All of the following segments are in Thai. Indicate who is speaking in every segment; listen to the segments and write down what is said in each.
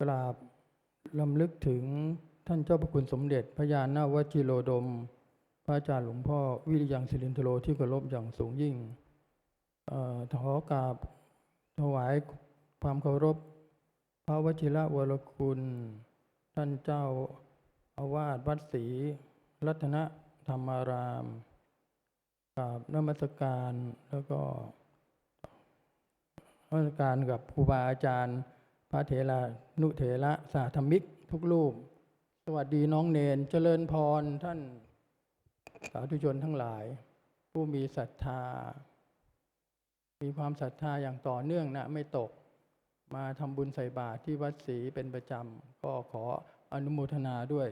Speaker 1: กราบลำลึกถึงท่านเจ้าพระคุณสมเด็จพระยาณวชิโรดม พระอาจารย์หลวงพ่อวิริยังศิรินทโรที่เคารพอย่างสูงยิ่งออขอกราบถวายความเคารพ พระวชิระวรคุณ ท่านเจ้าอาวาสวัดศรีรัตนธรรมารามกราบนมัสการแล้วก็นมัสการกับครูบาอาจารย์ พระเถระนุเถระสาธมิก ทุกรูป สวัสดีน้องเนนเจริญพรท่านสาธุชนทั้งหลาย ผู้มีศรัทธา มีความศรัทธาอย่างต่อเนื่องนะไม่ตก มาทำบุญใส่บาตรที่วัดศรีเป็นประจำ ก็ขออนุโมทนาด้วย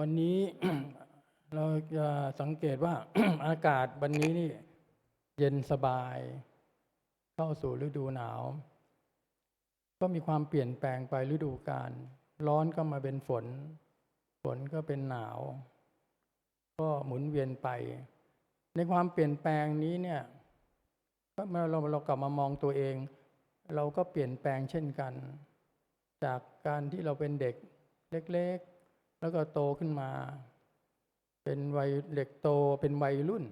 Speaker 1: วันนี้เราจะสังเกตว่าอากาศวันนี้นี่เย็นสบาย เข้าสู่ฤดูหนาว ก็มีความเปลี่ยนแปลงไปฤดูกาลร้อนก็มาเป็นฝน ฝนก็เป็นหนาว ก็หมุนเวียนไป ในความเปลี่ยนแปลงนี้เนี่ยก็เมื่อเราเรากลับมามองตัวเอง เราก็เปลี่ยนแปลงเช่นกัน จากการที่เราเป็นเด็กเล็กๆ แล้วก็โตขึ้นมา เป็นวัยเด็กโตเป็นวัยรุ่น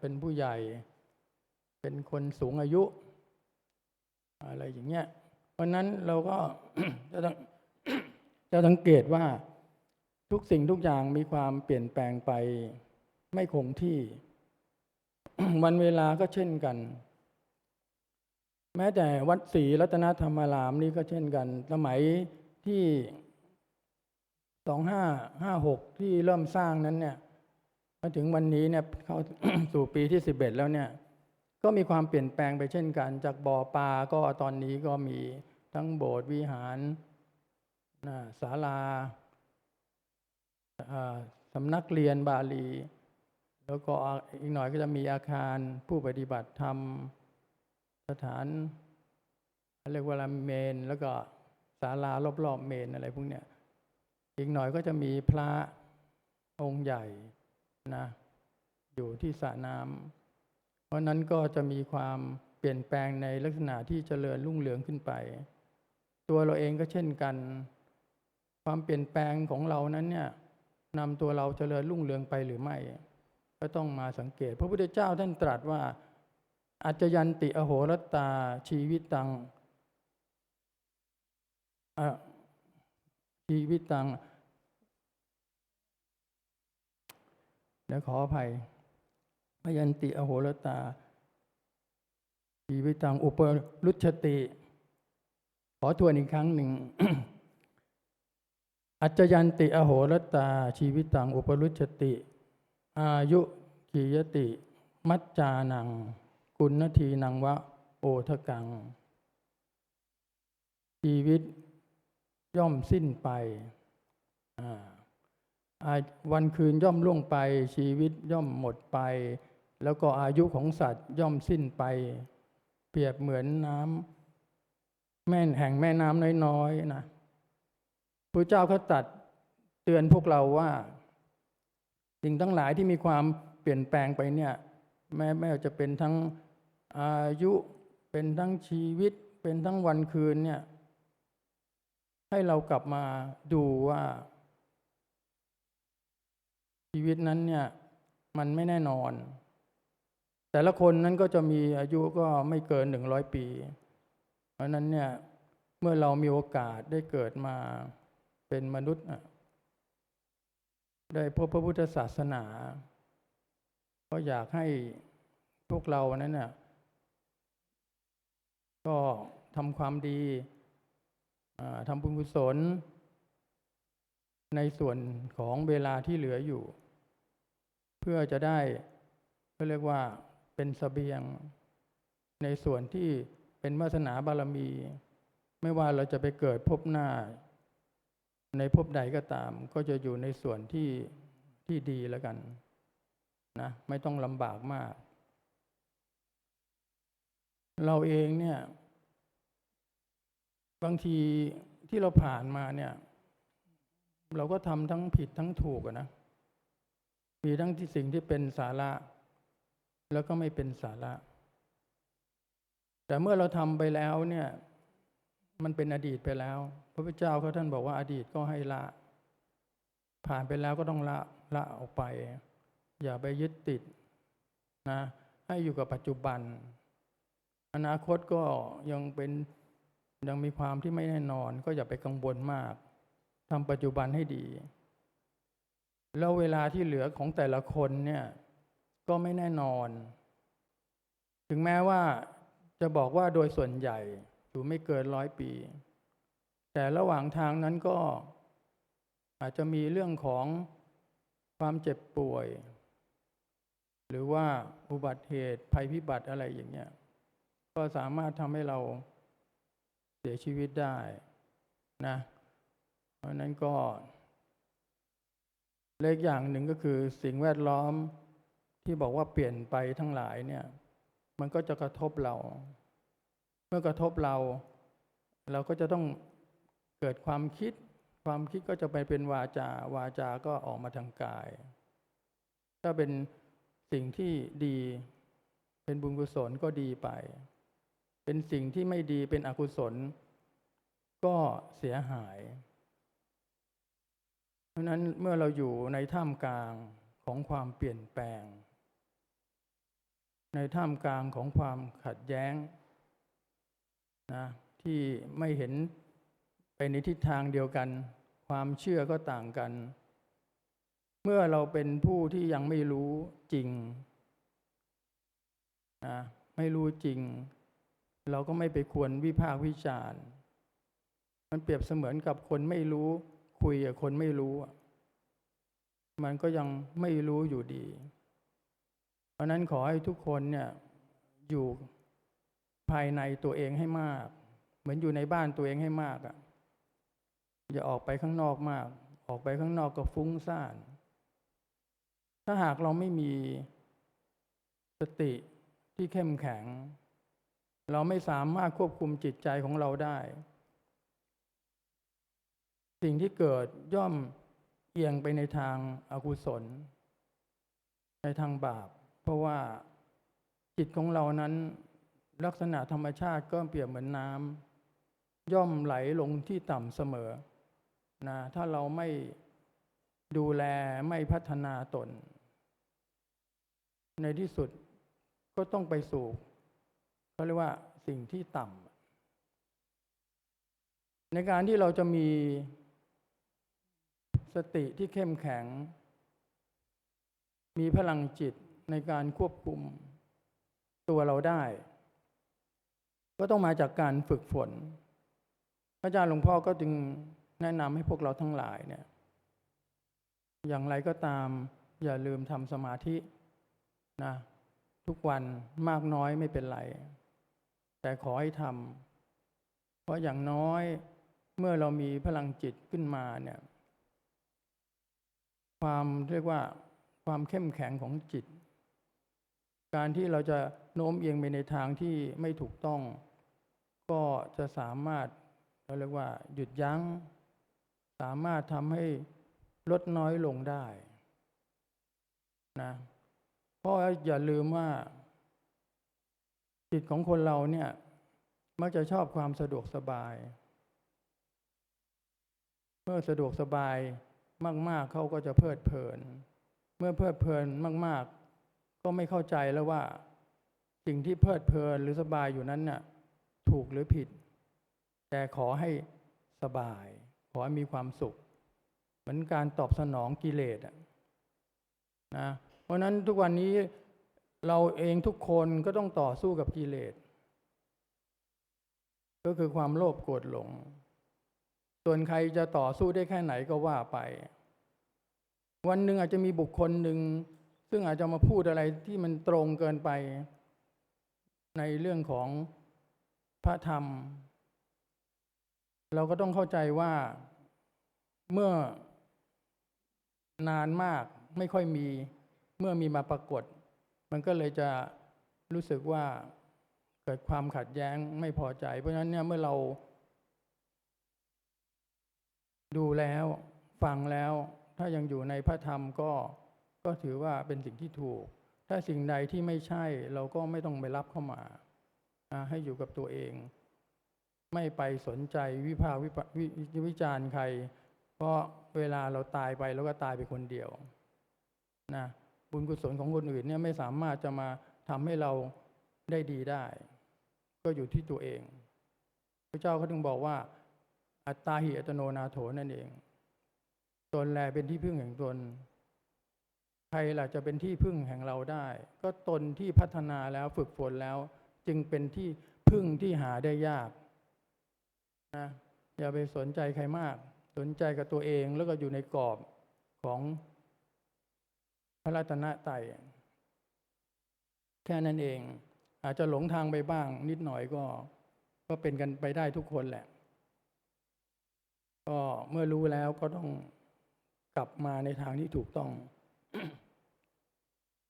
Speaker 1: เป็นผู้ใหญ่ เป็นคนสูงอายุ อะไรอย่างเงี้ย เพราะนั้นเราก็จะต้องจะสังเกตว่าทุกสิ่งทุกอย่างมีความเปลี่ยนแปลงไปไม่คงที่ วันเวลาก็เช่นกัน แม้แต่วัดศรีรัตนธรรมารามนี่ก็เช่นกัน สมัยที่สองห้าห้าหกที่เริ่มสร้างนั้นเนี่ยมาถึงวันนี้เนี่ยเข้าสู่ปีที่สิบเอ็ดแล้วเนี่ย ก็มีความเปลี่ยนแปลงไปเช่นกัน จากบ่อปลาก็ตอนนี้ก็มีทั้งโบสถ์วิหารศาลาอ่าสำนักเรียนบาลี แล้วก็อีกหน่อยก็จะมีอาคารผู้ปฏิบัติธรรม สถานเรียกว่าเมน แล้วก็ศาลารอบๆเมนอะไรพวกเนี้ยอีกหน่อยก็จะมีพระองค์ใหญ่นะอยู่ที่สระน้ำ เพราะนั้นก็จะมีความเปลี่ยนแปลงในลักษณะที่เจริญรุ่งเรืองขึ้นไป ตัวเราเองก็เช่นกัน ความเปลี่ยนแปลงของเรานั้นเนี่ยนำตัวเราเจริญรุ่งเรืองไปหรือไม่ ก็ต้องมาสังเกต พระพุทธเจ้าท่านตรัสว่าอัจจยันติอโหรตาชีวิตตังอะชีวิตตังเดี๋ยวขออภัย พยันติอโหรตาชีวิตังอุปรุชติ ขอทวนอีกครั้งหนึ่ง อัจยันติอโหรตา ชีวิตังอุปรุชติ อายุขียติ มัจจานัง กุณทีนังวะ โอทกัง ชีวิตย่อมสิ้นไป วันคืนย่อมล่วงไป ชีวิตย่อมหมดไป แล้วก็อายุของสัตว์ย่อมสิ้นไป เปรียบเหมือนน้ำแม่นแห่งแม่น้ำน้อยๆนะพระเจ้าเขาตัดเตือนพวกเราว่า สิ่งทั้งหลายที่มีความเปลี่ยนแปลงไปเนี่ย แม้แม้จะเป็นทั้งอายุเป็นทั้งชีวิต เป็นทั้งวันคืนเนี่ย ให้เรากลับมาดูว่า ชีวิตนั้นเนี่ย มันไม่แน่นอน แต่ละคนนั้นก็จะมีอายุก็ไม่เกินหนึ่งร้อยปี เพราะนั้นเนี่ยเมื่อเรามีโอกาสได้เกิดมาเป็นมนุษย์น่ะได้พบพระพุทธศาสนา ก็อยากให้พวกเรานั้นน่ะก็ทำความดีทำบุญกุศล ในส่วนของเวลาที่เหลืออยู่ เพื่อจะได้ก็เรียกว่า เป็นสเสบียง ในส่วนที่เป็นวาสนาบารมี ไม่ว่าเราจะไปเกิดพบหน้า ในภพใดก็ตาม ก็จะอยู่ในส่วนที่ที่ดีแล้วกันนะไม่ต้องลำบากมาก เราเองเนี่ย บางทีที่เราผ่านมาเนี่ย เราก็ทำทั้งผิดทั้งถูกนะมีทั้งที่สิ่งที่เป็นสาระ แล้วก็ไม่เป็นสาระ แต่เมื่อเราทำไปแล้วเนี่ย มันเป็นอดีตไปแล้ว พระพุทธเจ้าเขาท่านบอกว่าอดีตก็ให้ละ ผ่านไปแล้วก็ต้องละละออกไป อย่าไปยึดติดนะให้อยู่กับปัจจุบัน อนาคตก็ยังเป็นยังมีความที่ไม่แน่นอน ก็อย่าไปกังวลมากทำปัจจุบันให้ดี แล้วเวลาที่เหลือของแต่ละคนเนี่ย ก็ไม่แน่นอน ถึงแม้ว่าจะบอกว่าโดยส่วนใหญ่อยู่ไม่เกินร้อยปี แต่ระหว่างทางนั้นก็อาจจะมีเรื่องของความเจ็บป่วย หรือว่าอุบัติเหตุภัยพิบัติอะไรอย่างเงี้ยก็สามารถทำให้เราเสียชีวิตได้นะเพราะนั้นก็เล็กอย่างหนึ่งก็คือสิ่งแวดล้อม ที่บอกว่าเปลี่ยนไปทั้งหลายเนี่ย มันก็จะกระทบเรา เมื่อกระทบเรา เราก็จะต้องเกิดความคิด ความคิดก็จะไปเป็นวาจา วาจาก็ออกมาทางกาย ถ้าเป็นสิ่งที่ดี เป็นบุญกุศลก็ดีไป เป็นสิ่งที่ไม่ดีเป็นอกุศล ก็เสียหาย เพราะนั้นเมื่อเราอยู่ในท่ามกลางของความเปลี่ยนแปลง ในท่ามกลางของความขัดแย้งนะที่ไม่เห็นไปในทิศทางเดียวกัน ความเชื่อก็ต่างกัน เมื่อเราเป็นผู้ที่ยังไม่รู้จริงนะไม่รู้จริง เราก็ไม่ไปควรวิพากษ์วิจารณ์ มันเปรียบเสมือนกับคนไม่รู้คุยกับคนไม่รู้อะมันก็ยังไม่รู้อยู่ดี เพราะนั้นขอให้ทุกคนเนี่ยอยู่ภายในตัวเองให้มาก เหมือนอยู่ในบ้านตัวเองให้มากอะอย่าออกไปข้างนอกมาก ออกไปข้างนอกก็ฟุ้งซ่าน ถ้าหากเราไม่มีสติที่เข้มแข็ง เราไม่สามารถควบคุมจิตใจของเราได้ สิ่งที่เกิดย่อมเอียงไปในทางอากุศล ในทางบาป เพราะว่าจิตของเรานั้นลักษณะธรรมชาติก็เปรียบเหมือนน้ำย่อมไหลลงที่ต่ำเสมอนะถ้าเราไม่ดูแลไม่พัฒนาตน ในที่สุดก็ต้องไปสู่เขาเรียกว่าสิ่งที่ต่ำในการที่เราจะมีสติที่เข้มแข็ง มีพลังจิต ในการควบคุมตัวเราได้ ก็ต้องมาจากการฝึกฝน พระอาจารย์หลวงพ่อก็จึงแนะนำให้พวกเราทั้งหลายเนี่ย อย่างไรก็ตามอย่าลืมทำสมาธินะทุกวันมากน้อยไม่เป็นไร แต่ขอให้ทำเพราะอย่างน้อยเมื่อเรามีพลังจิตขึ้นมาเนี่ย ความเรียกว่าความเข้มแข็งของจิต การที่เราจะโน้มเอียงไปในทางที่ไม่ถูกต้อง ก็จะสามารถเราเรียกว่า หยุดยัง้ง สามารถทำให้ลดน้อยลงได้นะเพราะอย่าลืมว่า จิตของคนเราเนี่ย มักจะชอบความสะดวกสบาย เมื่อสะดวกสบายมาก ๆเขาก็จะเพลิดเพลิน เมื่อเพลิดเพลินมาก ๆ ก็ไม่เข้าใจแล้วว่า สิ่งที่เพลิดเพลินหรือสบายอยู่นั้นน่ะถูกหรือผิด แต่ขอให้สบาย ขอให้มีความสุข เหมือนการตอบสนองกิเลสนะเพราะนั้นทุกวันนี้เราเองทุกคนก็ต้องต่อสู้กับกิเลสก็คือความโลภโกรธหลง ส่วนใครจะต่อสู้ได้แค่ไหนก็ว่าไป วันหนึ่งอาจจะมีบุคคลหนึ่ง ซึ่งอาจจะมาพูดอะไรที่มันตรงเกินไป ในเรื่องของพระธรรม เราก็ต้องเข้าใจว่าเมื่อนานมากไม่ค่อยมีเมื่อมีมาปรากฏ มันก็เลยจะรู้สึกว่าเกิดความขัดแย้งไม่พอใจ เพราะฉะนั้นเนี่ยเมื่อเรา ดูแล้วฟังแล้ว ถ้ายังอยู่ในพระธรรมก็ ก็ถือว่าเป็นสิ่งที่ถูก ถ้าสิ่งใดที่ไม่ใช่เราก็ไม่ต้องไปรับเข้ามาให้อยู่กับตัวเอง ไม่ไปสนใจวิพากษ์วิปวิวิจารณ์ใคร เพราะเวลาเราตายไปเราก็ตายไปคนเดียวนะบุญกุศลของคนอื่นเนี่ยไม่สามารถจะมาทำให้เราได้ดีได้ ก็อยู่ที่ตัวเอง พระเจ้าเขาถึงบอกว่า อัตตาหิอัตโนนาโถนั่นเอง ตนแลเป็นที่พึ่งแห่งตน ใครล่ะจะเป็นที่พึ่งแห่งเราได้ ก็ตนที่พัฒนาแล้วฝึกฝนแล้ว จึงเป็นที่พึ่งที่หาได้ยากนะอย่าไปสนใจใครมาก สนใจกับตัวเองแล้วก็อยู่ในกรอบของพระรัตนตรัยแค่นั้นเอง อาจจะหลงทางไปบ้าง นิดหน่อยก็ ก็เป็นกันไปได้ทุกคนแหละ ก็เมื่อรู้แล้วก็ต้องกลับมาในทางที่ถูกต้อง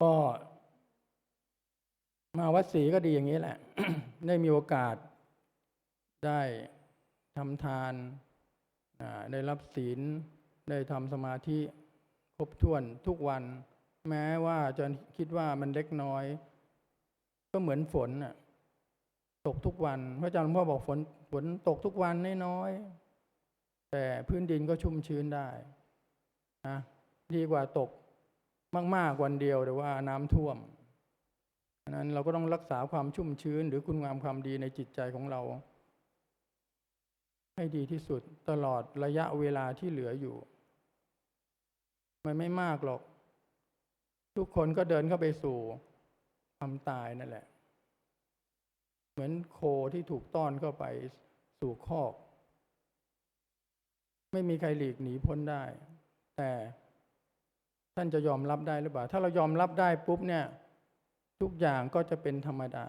Speaker 1: ก็มาวัดศรีก็ดีอย่างนี้แหละ ได้มีโอกาสได้ทำทาน ได้รับศีล ได้ทำสมาธิครบถ้วนทุกวัน แม้ว่าจะคิดว่ามันเล็กน้อย ก็เหมือนฝนตกทุกวันพระอาจารย์หลวงพ่อบอกฝนฝนตกทุกวันน้อยแต่พื้นดินก็ชุ่มชื้นได้นะดีกว่าตก มาก ๆ วันเดียวแต่ว่าน้ำท่วมฉะนั้นเราก็ต้องรักษาความชุ่มชื้น หรือคุณงามความดีในจิตใจของเรา ให้ดีที่สุดตลอดระยะเวลาที่เหลืออยู่ มันไม่มากหรอก ทุกคนก็เดินเข้าไปสู่ความตายนั่นแหละ เหมือนโคที่ถูกต้อนเข้าไปสู่คอก ไม่มีใครหลีกหนีพ้นได้ แต่ ท่านจะยอมรับได้หรือเปล่า ถ้าเรายอมรับได้ปุ๊บเนี่ย ทุกอย่างก็จะเป็นธรรมดา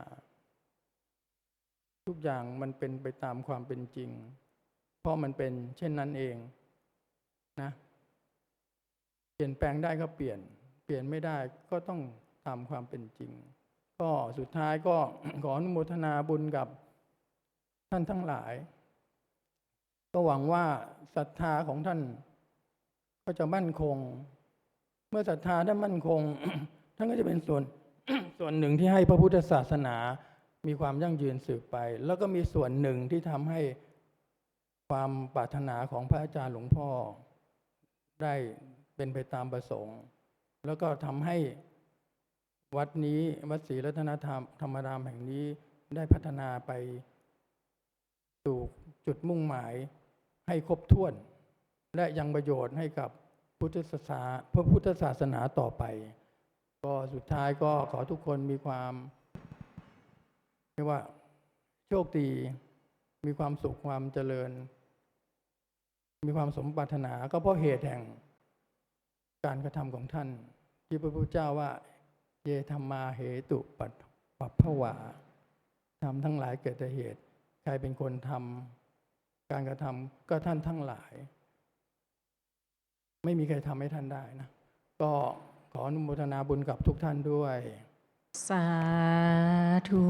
Speaker 1: ทุกอย่างมันเป็นไปตามความเป็นจริง เพราะมันเป็นเช่นนั้นเองนะเปลี่ยนแปลงได้ก็เปลี่ยน เปลี่ยนไม่ได้ก็ต้องตามความเป็นจริง ก็สุดท้ายก็ขออนุโมทนาบุญกับท่านทั้งหลาย ก็หวังว่าศรัทธาของท่านก็จะมั่นคง เมื่อศรัทธาได้มั่นคง ท่านก็จะเป็นส่วนส่วนหนึ่งที่ให้พระพุทธศาสนา มีความยั่งยืนสืบไป แล้วก็มีส่วนหนึ่งที่ทำให้ความปรารถนาของพระอาจารย์หลวงพ่อ ได้เป็นไปตามประสงค์ แล้วก็ทำให้วัดนี้วัดศรีรัตนธรรมธรรมรามแห่งนี้ได้พัฒนาไปสู่จุดมุ่งหมายให้ครบถ้วน และยังประโยชน์ให้กับ พุทธศาสนาพระพุทธศาสนาต่อไป ก็สุดท้ายก็ขอทุกคนมีความเรียกว่าโชคดี มีความสุขความเจริญ มีความสมปรารถนาก็เพราะเหตุแห่งการกระทำของท่าน ที่พระพุทธเจ้าว่า เยธรรมาเหตุปัตปัปภวาทำทั้งหลายเกิดแต่เหตุ ใครเป็นคนทำการกระทำก็ท่านทั้งหลาย ไม่มีใครทำให้ท่านได้นะ ก็ขออนุโมทนาบุญกับทุกท่านด้วย
Speaker 2: สาธุ